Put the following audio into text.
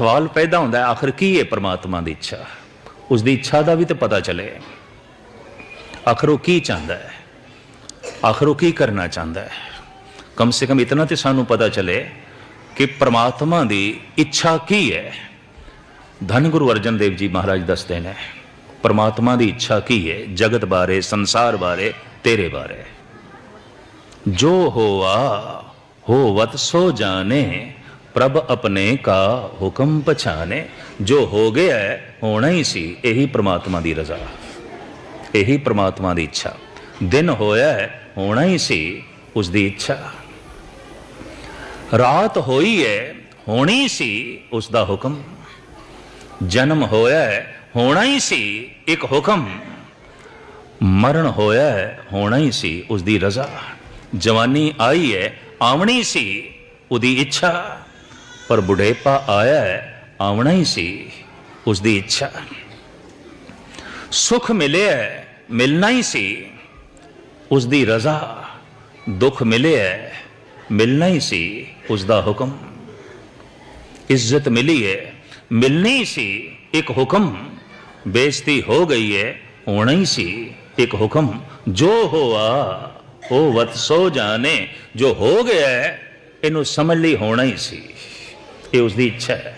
ਸਵਾਲ ਪੈਦਾ ਹੁੰਦਾ ਆਖਰ ਕੀ ਹੈ ਪ੍ਰਮਾਤਮਾ ਦੀ ਇੱਛਾ? ਉਸ ਦੀ ਇੱਛਾ ਦਾ ਵੀ ਤਾਂ ਪਤਾ ਚੱਲੇ। ਆਖਰ ਉਹ ਕੀ ਚਾਹੁੰਦਾ ਹੈ? ਆਖਰ ਉਹ ਕੀ ਕਰਨਾ ਚਾਹੁੰਦਾ ਹੈ? ਕਮ ਸੇ ਕਮ ਇਤਨਾ ਤੇ ਸਾਨੂੰ ਪਤਾ ਚੱਲੇ ਕਿ ਪ੍ਰਮਾਤਮਾ ਦੀ ਇੱਛਾ ਕੀ ਹੈ। ਧੰਨ ਗੁਰੂ ਅਰਜਨ ਦੇਵ ਜੀ ਮਹਾਰਾਜ ਦੱਸਦੇ ਨੇ, ਪਰਮਾਤਮਾ ਦੀ ਇੱਛਾ ਕੀ ਹੈ? ਜਗਤ ਬਾਰੇ, ਸੰਸਾਰ ਬਾਰੇ, ਤੇਰੇ ਬਾਰੇ। ਜੋ ਹੋਆ, ਹੋਵਤ ਸੋ ਜਾਣੇ। ਪ੍ਰਭ ਆਪਣੇ ਕਾ ਹੁਕਮ ਪਛਾਣੇ, ਜੋ ਹੋ ਗਿਆ ਹੋਣਾ ਹੀ ਸੀ, ਇਹੀ ਪ੍ਰਮਾਤਮਾ ਦੀ ਰਜ਼ਾ। ਇਹੀ ਪ੍ਰਮਾਤਮਾ ਦੀ ਇੱਛਾ। ਦਿਨ ਹੋਇਆ ਹੋਣਾ ਹੀ ਸੀ, ਉਸ ਦੀ ਇੱਛਾ। ਰਾਤ ਹੋਈ ਹੈ, ਹੋਣੀ ਸੀ, ਉਸ ਦਾ ਹੁਕਮ। ਜਨਮ ਹੋਇਆ ਹੋਣਾ ਹੀ ਸੀ, ਇੱਕ ਹੁਕਮ। ਮਰਨ ਹੋਇਆ ਹੋਣਾ ਹੀ ਸੀ, ਉਸ ਦੀ ਰਜ਼ਾ। ਜਵਾਨੀ ਆਈ ਹੈ, ਆਵਣੀ ਸੀ, ਉਹਦੀ ਇੱਛਾ। ਪਰ ਬੁਢੇਪਾ ਆਇਆ ਹੈ, ਆਵਣਾ ਹੀ ਸੀ ਉਸ ਦੀ ਇੱਛਾ। ਸੁਖ ਮਿਲਿਆ ਮਿਲਣਾ ਹੀ ਸੀ। ਉਸ ਦੀ ਰਜ਼ਾ, ਦੁੱਖ ਮਿਲਿਆ ਮਿਲਣਾ ਹੀ ਸੀ ਉਸ ਦਾ ਹੁਕਮ। ਇੱਜ਼ਤ ਮਿਲੀ ਹੈ, ਮਿਲਣੀ ਸੀ, ਇੱਕ ਹੁਕਮ। ਬੇਇੱਜ਼ਤੀ ਹੋ ਗਈ ਹੈ, ਹੋਣਾ ਹੀ ਸੀ, ਇੱਕ ਹੁਕਮ। ਜੋ ਹੋਆ, ਉਹ ਵਤ ਸੋ ਜਾਣੇ, ਜੋ ਹੋ ਗਿਆ ਇਹਨੂੰ ਸਮਝ ਲਈ ਹੋਣਾ ਹੀ ਸੀ। ਇਹ ਉਸ ਦੀ ਇੱਛਾ ਹੈ